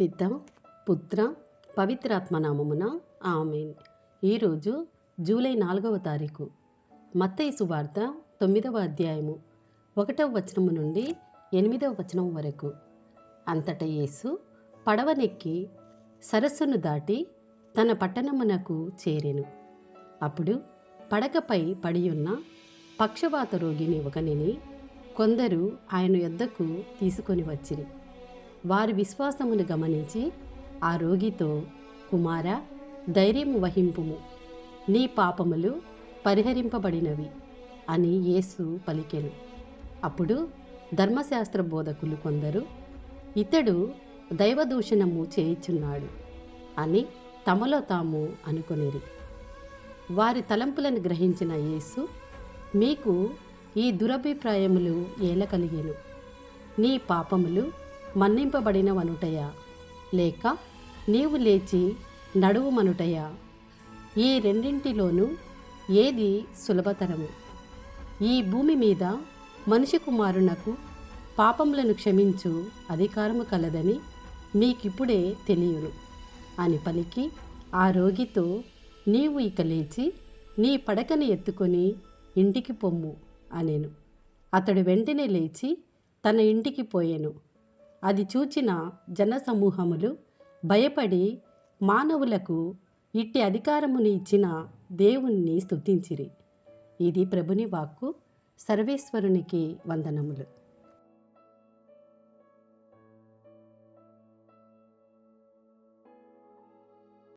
పిత పుత్ర పవిత్రాత్మనామమున ఆమెన్. ఈరోజు జూలై నాలుగవ తారీఖు. మత్తయి సువార్త తొమ్మిదవ అధ్యాయము ఒకటవ వచనము నుండి ఎనిమిదవ వచనం వరకు. అంతట యేసు పడవనెక్కి సరస్సును దాటి తన పట్టణమునకు చేరెను. అప్పుడు పడకపై పడియున్న పక్షవాత రోగిని ఒకనిని కొందరు ఆయన యొద్దకు తీసుకొని వచ్చిరి. వారి విశ్వాసమును గమనించి ఆ రోగితో కుమార ధైర్యము వహింపుము. నీ పాపములు పరిహరింపబడినవి అని యేసు పలికెను. అప్పుడు ధర్మశాస్త్ర బోధకులు కొందరు ఇతడు దైవదూషణము చేయుచున్నాడు అని తమలో తాము అనుకొనిరి. వారి తలంపులను గ్రహించిన యేసు మీకు ఈ దురభిప్రాయములు ఏల కలిగేను నీ పాపములు మన్నింపబడినవనుటయా లేక నీవు లేచి నడువుమనుటయా ఈ రెండింటిలోనూ ఏది సులభతరము? ఈ భూమి మీద మనిషి కుమారునకు పాపములను క్షమించు అధికారము కలదని మీకిప్పుడే తెలియను. అని పలికి ఆ రోగితో నీవు ఇక లేచి నీ పడకని ఎత్తుకొని ఇంటికి పొమ్ము అనేను. అతడు వెంటనే లేచి తన ఇంటికి పోయాను. అది చూచిన జనసమూహములు భయపడి మానవులకు ఇట్టి అధికారముని ఇచ్చిన దేవుణ్ణి స్తుతించిరి. ఇది ప్రభుని వాక్కు. సర్వేశ్వరునికి వందనములు.